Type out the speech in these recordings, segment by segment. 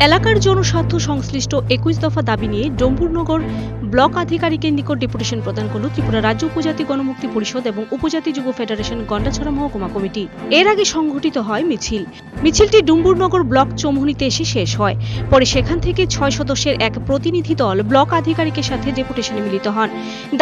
এলাকার জনস্বার্থ সংশ্লিষ্ট একুশ দফা দাবি নিয়ে ডম্বুরনগর ব্লক আধিকারিকের নিকট ডেপুটেশন প্রদান করল ত্রিপুরা রাজ্য উপজাতি গণমুক্তি পরিষদ এবং উপজাতি যুব ফেডারেশন গন্ডাছড়া মহকুমা কমিটি। এর আগে সংঘটিত হয় মিছিল। মিছিলটি ডুম্বুরনগর ব্লক চৌমুহনীতে এসে শেষ হয়। পরে সেখান থেকে ছয় সদস্যের এক প্রতিনিধি দল ব্লক আধিকারিকের সাথে ডেপুটেশনে মিলিত হন।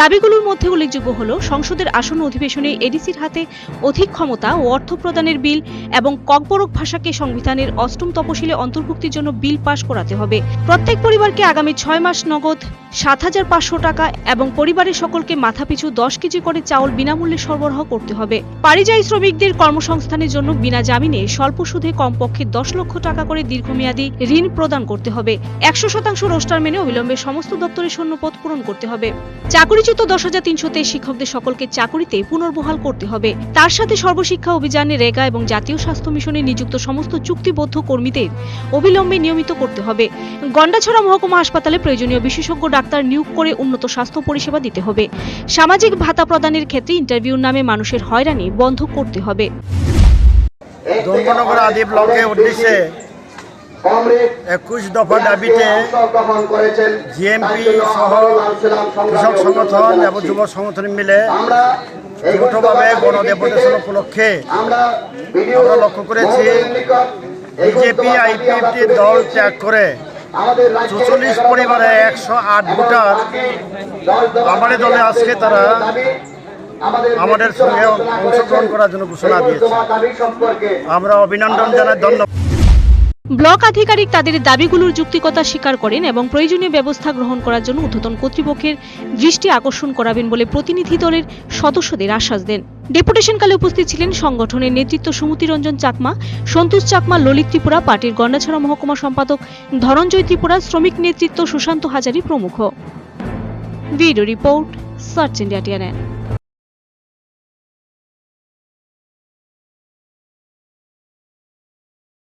দাবিগুলোর মধ্যে উল্লেখযোগ্য হল, সংসদের আসন্ন অধিবেশনে এডিসির হাতে অধিক ক্ষমতা ও অর্থ প্রদানের বিল এবং ককবরক ভাষাকে সংবিধানের অষ্টম তপশিলে অন্তর্ভুক্তির জন্য বিল পাশ করাতে হবে। প্রত্যেক পরিবারকে আগামী ছয় মাস নগদ সাত হাজার হাজার পাঁচশো টাকা এবং পরিবারের সকলকে মাথাপিছু দশ কেজি করে চাউল বিনামূল্যে সরবরাহ করতে হবে। পারিযায়ী শ্রমিকদের কর্মসংস্থানের জন্য বিনা জামিনে স্বল্প সুদে কমপক্ষে দশ লক্ষ টাকা করে দীর্ঘমেয়াদী ঋণ প্রদান করতে হবে। একশো শতাংশ রোস্টার মেনে অবিলম্বে সমস্ত দপ্তরের শূন্যপদ পূরণ করতে হবে। চাকুরিচ্যুত দশ হাজার তিনশোতে শিক্ষকদের সকলকে চাকুরিতে পুনর্বহাল করতে হবে। তার সাথে সর্বশিক্ষা অভিযানে রেগা এবং জাতীয় স্বাস্থ্য মিশনে নিযুক্ত সমস্ত চুক্তিবদ্ধ কর্মীদের অবিলম্বে নিয়মিত করতে হবে। গন্ডাছড়া মহকুমা হাসপাতালে প্রয়োজনীয় বিশেষজ্ঞ ডাক্তার নিয়োগ করে উন্নত স্বাস্থ্য পরিষেবা দিতে হবে। সামাজিক ভাতা প্রদানের ক্ষেত্রে ইন্টারভিউর নামে মানুষের হয়রানি বন্ধ করতে হবে। একুশ দফা দাবিতে জিএমপি সহ কৃষক সংগঠন এবং যুব সংগঠন মিলে যৌথভাবে উপলক্ষে আমরা লক্ষ্য করেছি, বিজেপি, আইপিএফটি দল ত্যাগ করে চৌচল্লিশ পরিবারে একশো আট ভোটার আমাদের দলে আজকে তারা আমাদের সঙ্গে অংশগ্রহণ করার জন্য ঘোষণা দিয়েছে। আমরা অভিনন্দন জানাই ধন্যবাদ। ব্লক আধিকারিক তাদের দাবিগুলোর যুক্তিকতা স্বীকার করেন এবং প্রয়োজনীয় ব্যবস্থা গ্রহণ করার জন্য ঊর্ধ্বতন কর্তৃপক্ষের দৃষ্টি আকর্ষণ করাবেন বলে প্রতিনিধি দলের সদস্যদের আশ্বাস দেন। ডেপুটেশনকালে উপস্থিত ছিলেন সংগঠনের নেতৃত্ব সুমতি রঞ্জন চাকমা, সন্তোষ চাকমা, ললিত ত্রিপুরা পার্টির গন্ডাছড়া মহকুমা সম্পাদক ধনঞ্জয় ত্রিপুরা, শ্রমিক নেতৃত্ব সুশান্ত হাজারি প্রমুখ। Video report, search India, TNN.